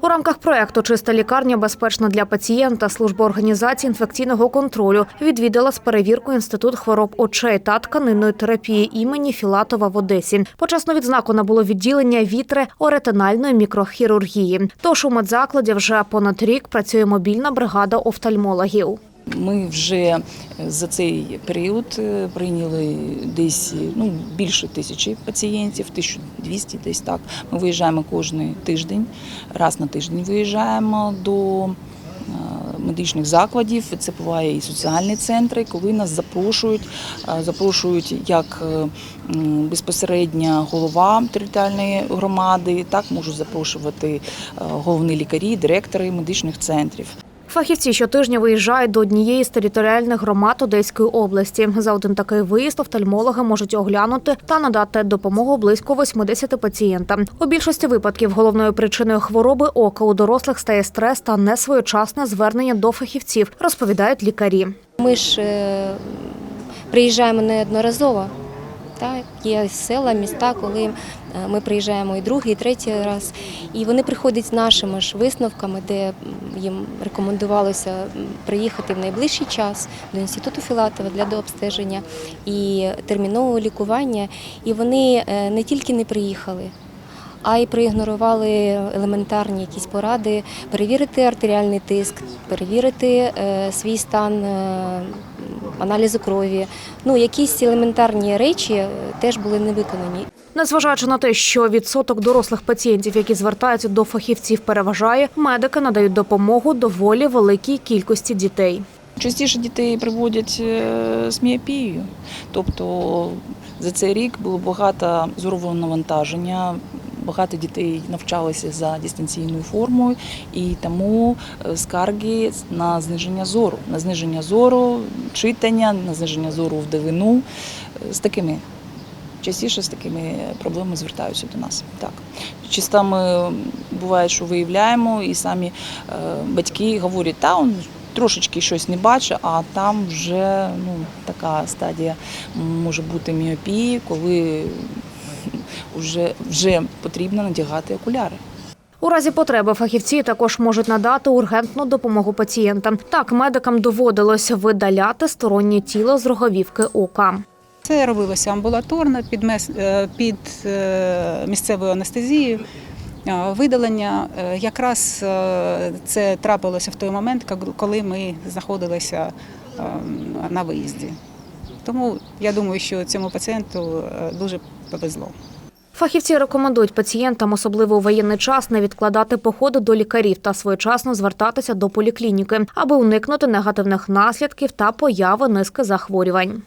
У рамках проекту Чиста лікарня безпечна для пацієнта служба організації інфекційного контролю відвідала з перевіркою інститут хвороб очей та тканинної терапії імені Філатова в Одесі. Почесно відзнаку набуло відділення вітре оретинальної мікрохірургії. Тож у медзакладі вже понад рік працює мобільна бригада офтальмологів. Ми вже е, за цей період е, прийняли десь ну, більше тисячі пацієнтів, 1200 десь так. Ми виїжджаємо кожен тиждень, раз на тиждень виїжджаємо до е, медичних закладів. Це буває і соціальні центри, коли нас запрошують. Е, Запрошують як е, м, безпосередньо голова територіальної громади, так можуть запрошувати е, головні лікарі, директори медичних центрів. Фахівці щотижня виїжджають до однієї з територіальних громад Одеської області. За один такий виїзд офтальмологи можуть оглянути та надати допомогу близько 80 пацієнтам. У більшості випадків головною причиною хвороби ока у дорослих стає стрес та несвоєчасне звернення до фахівців, розповідають лікарі. Ми ж е, приїжджаємо неодноразово. Так, є села, міста, коли е, ми приїжджаємо і другий, і третій раз. І вони приходять з нашими ж висновками, де їм рекомендувалося приїхати в найближчий час до інституту Філатова для дообстеження і термінового лікування. І вони е, не тільки не приїхали, а й проігнорували елементарні якісь поради, перевірити артеріальний тиск, перевірити е, свій стан е, аналізу крові. Ну, якісь елементарні речі е, теж були не виконані. Незважаючи на те, що відсоток дорослих пацієнтів, які звертаються до фахівців, переважає, медики надають допомогу доволі великій кількості дітей. Частіше дітей приводять з міопією. Тобто за цей рік було багато зорового навантаження, багато дітей навчалися за дистанційною формою, і тому е, скарги на зниження зору, на зниження зору, читання, на зниження зору в дивину е, з такими. Частіше з такими проблемами звертаються до нас. Так. Чисто ми буває, що виявляємо, і самі е, батьки говорять, та он трошечки щось не бачить, а там вже ну, така стадія може бути міопії, коли вже, вже потрібно надягати окуляри. У разі потреби фахівці також можуть надати ургентну допомогу пацієнтам. Так, медикам доводилось видаляти стороннє тіло з роговівки ока. Це робилося амбулаторно під, е, під е, місцевою анестезією. Е, Видалення якраз це трапилося в той момент, коли ми знаходилися на виїзді. Тому я думаю, що цьому пацієнту дуже повезло. Фахівці рекомендують пацієнтам, особливо у воєнний час, не відкладати походи до лікарів та своєчасно звертатися до поліклініки, аби уникнути негативних наслідків та появи низки захворювань.